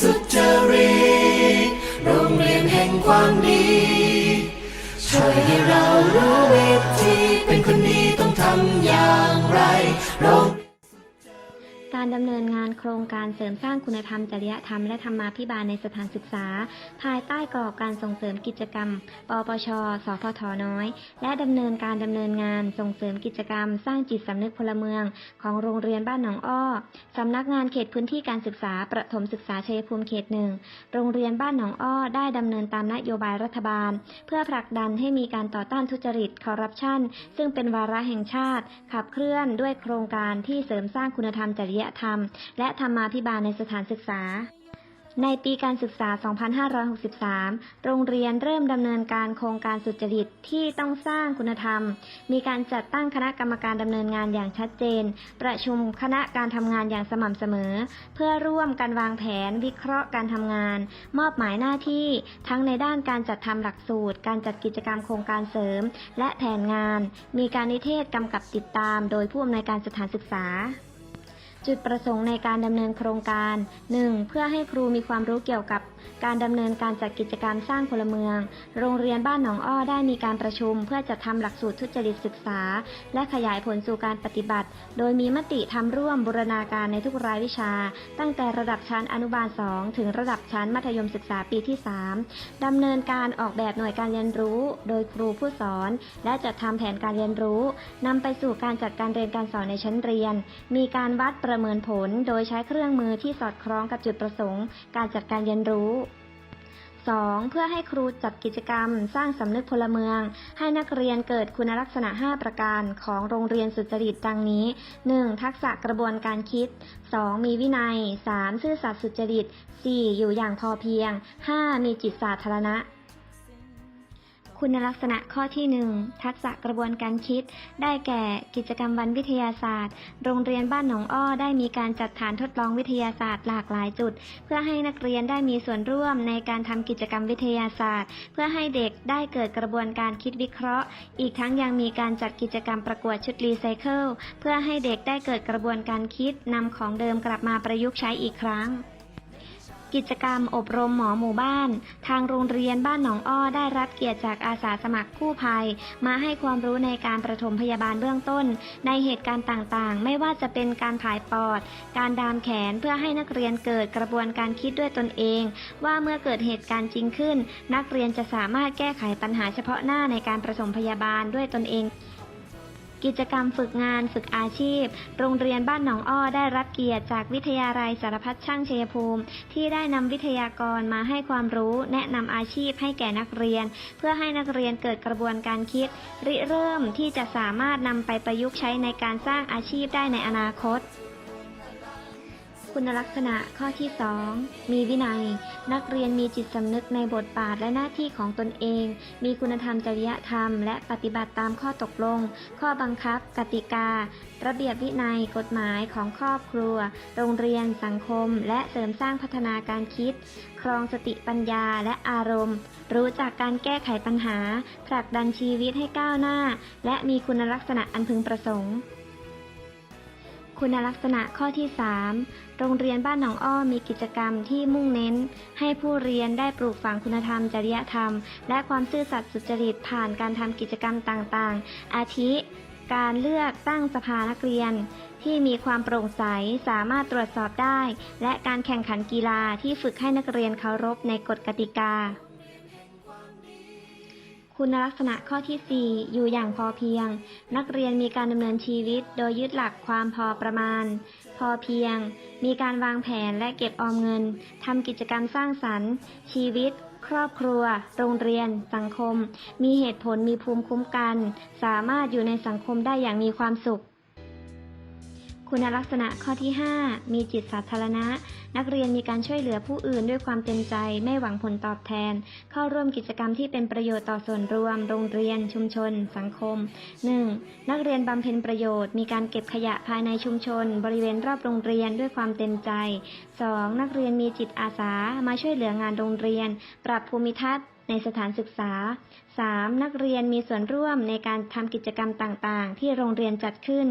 สุจริตโรงเรียนแห่งความดีช่วยให้เรารู้วิธีเป็นคนดีต้องทำอย่างไรโรง การดำเนินงานโครงการเสริมสร้างคุณธรรม จริยธรรม และธรรมาภิบาลในสถานศึกษา ภายใต้กรอบการส่งเสริมกิจกรรม ปปช สพทน้อย และดำเนินการดำเนินงานส่งเสริมกิจกรรม สร้างจิตสำนึกพลเมือง ของโรงเรียนบ้านหนองอ้อสำนักงานเขตพื้นที่การศึกษา ประถมศึกษาชัยภูมิเขตหนึ่ง โรงเรียนบ้านหนองอ้อได้ดำเนินตามนโยบายรัฐบาล เพื่อผลักดันให้มีการต่อต้านทุจริตคอร์รัปชันซึ่งเป็นวาระแห่งชาติ ขับเคลื่อนด้วยโครงการที่เสริมสร้างคุณธรรมจริยธรรม และธรรมาภิบาลในสถานศึกษา ในปีการศึกษา 2563 โรงเรียนเริ่มดำเนินการโครงการสุจริตที่ต้องสร้างคุณธรรม มีการจัดตั้งคณะกรรมการดำเนินงานอย่างชัดเจน ประชุมคณะการทำงานอย่างสม่ำเสมอ เพื่อร่วมกันวางแผน วิเคราะห์การทำงาน มอบหมายหน้าที่ ทั้งในด้านการจัดทำหลักสูตร การจัดกิจกรรมโครงการเสริม และแผนงาน มีการนิเทศกำกับติดตาม โดยผู้อำนวยการสถานศึกษา จุดประสงค์ในการดำเนินโครงการ 1. เพื่อให้ครูมีความรู้เกี่ยวกับ การดำเนินการจัดกิจกรรมสร้างพลเมือง โรงเรียนบ้านหนองอ้อได้มีการประชุม เพื่อจัดทำหลักสูตรทุจริตศึกษา และขยายผลสู่การปฏิบัติ โดยมีมติทำร่วมบูรณาการในทุกรายวิชา ตั้งแต่ระดับชั้นอนุบาล 2 ถึงระดับชั้นมัธยมศึกษาปีที่ 3ดำเนินการออกแบบหน่วยการเรียนรู้ โดยครูผู้สอน และจัดทำแผนการเรียนรู้นำไปสู่การจัดการเรียนการสอนในชั้นเรียน มีการวัดประเมินผล โดยใช้เครื่องมือที่สอดคล้องกับจุดประสงค์ การจัดการเรียนรู้ 2. เพื่อให้ครูจัดกิจกรรม สร้างสำนึกพลเมือง ให้นักเรียนเกิดคุณลักษณะ 5 ประการของโรงเรียนสุจริตดังนี้ 1. ทักษะกระบวนการคิด 2. มีวินัย 3. ซื่อสัตย์สุจริต 4. อยู่อย่างพอเพียง 5. มีจิตสาธารณะ คุณลักษณะข้อที่ 1 ทักษะกระบวนการคิด ได้แก่กิจกรรมวันวิทยาศาสตร์ โรงเรียนบ้านหนองอ้อได้มีการจัดฐานทดลองวิทยาศาสตร์หลากหลายจุด เพื่อให้นักเรียนได้มีส่วนร่วมในการทำกิจกรรมวิทยาศาสตร์ เพื่อให้เด็กได้เกิดกระบวนการคิดวิเคราะห์ อีกทั้งยังมีการจัดกิจกรรมประกวดชุดรีไซเคิลเพื่อให้เด็กได้เกิดกระบวนการคิดนำของเดิมกลับมาประยุกต์ใช้อีกครั้ง กิจกรรมอบรมหมอหมู่บ้าน ทางโรงเรียนบ้านหนองอ้อได้รับเกียรติจากอาสาสมัครกู้ภัย มาให้ความรู้ในการประถมพยาบาลเบื้องต้น ในเหตุการณ์ต่างๆ ไม่ว่าจะเป็นการผายปอด การดามแขนเพื่อให้นักเรียนเกิดกระบวนการคิดด้วยตนเอง ว่าเมื่อเกิดเหตุการณ์จริงขึ้น นักเรียนจะสามารถแก้ไขปัญหาเฉพาะหน้าในการประถมพยาบาลด้วยตนเอง กิจกรรมฝึกงานฝึกอาชีพ โรงเรียนบ้านหนองอ้อได้รับเกียรติจากวิทยาลัยสารพัดช่างชัยภูมิ ที่ได้นำวิทยากรมาให้ความรู้แนะนำอาชีพให้แก่นักเรียน เพื่อให้นักเรียนเกิดกระบวนการคิด ริเริ่มที่จะสามารถนำไปประยุกต์ใช้ในการสร้างอาชีพได้ในอนาคต คุณลักษณะข้อที่ 2 มีวินัย นักเรียนมีจิตสำนึกในบทบาทและหน้าที่ของตนเอง มีคุณธรรมจริยธรรม และปฏิบัติตามข้อตกลง ข้อบังคับ กติกา ระเบียบวินัย กฎหมายของครอบครัว โรงเรียน สังคม และเสริมสร้างพัฒนาการคิด ครองสติปัญญาและอารมณ์ รู้จักการแก้ไขปัญหา ผลักดันชีวิตให้ก้าวหน้า และมีคุณลักษณะอันพึงประสงค์ คุณลักษณะข้อที่ 3 โรงเรียนบ้านหนองอ้อมีกิจกรรมที่มุ่งเน้น ให้ผู้เรียนได้ปลูกฝังคุณธรรม จริยธรรม และความซื่อสัตย์สุจริตผ่านการทำกิจกรรมต่างๆ อาทิ การเลือกตั้งสภานักเรียน ที่มีความโปร่งใสสามารถตรวจสอบได้ และการแข่งขันกีฬาที่ฝึกให้นักเรียนเคารพในกฎกติกา คุณลักษณะข้อที่ 4 อยู่อย่างพอเพียง นักเรียนมีการดำเนินชีวิตโดยยึดหลักความพอประมาณ พอเพียง มีการวางแผนและเก็บออมเงินทำกิจกรรมสร้างสรรค์ ชีวิต ครอบครัว โรงเรียน สังคม มีเหตุผลมีภูมิคุ้มกัน สามารถอยู่ในสังคมได้อย่างมีความสุข คุณลักษณะข้อที่ 5 มีจิตสาธารณะ นักเรียนมีการช่วยเหลือผู้อื่นด้วยความเต็มใจ ไม่หวังผลตอบแทน เข้าร่วมกิจกรรมที่เป็นประโยชน์ต่อส่วนรวม โรงเรียน ชุมชน สังคม 1. นักเรียนบำเพ็ญประโยชน์ มีการเก็บขยะภายในชุมชน บริเวณรอบโรงเรียนด้วยความเต็มใจ 2. นักเรียนมีจิตอาสา มาช่วยเหลืองานโรงเรียน ปรับภูมิทัศน์ในสถานศึกษา 3. นักเรียนมีส่วนร่วมในการทำกิจกรรมต่าง ๆ ที่โรงเรียนจัดขึ้น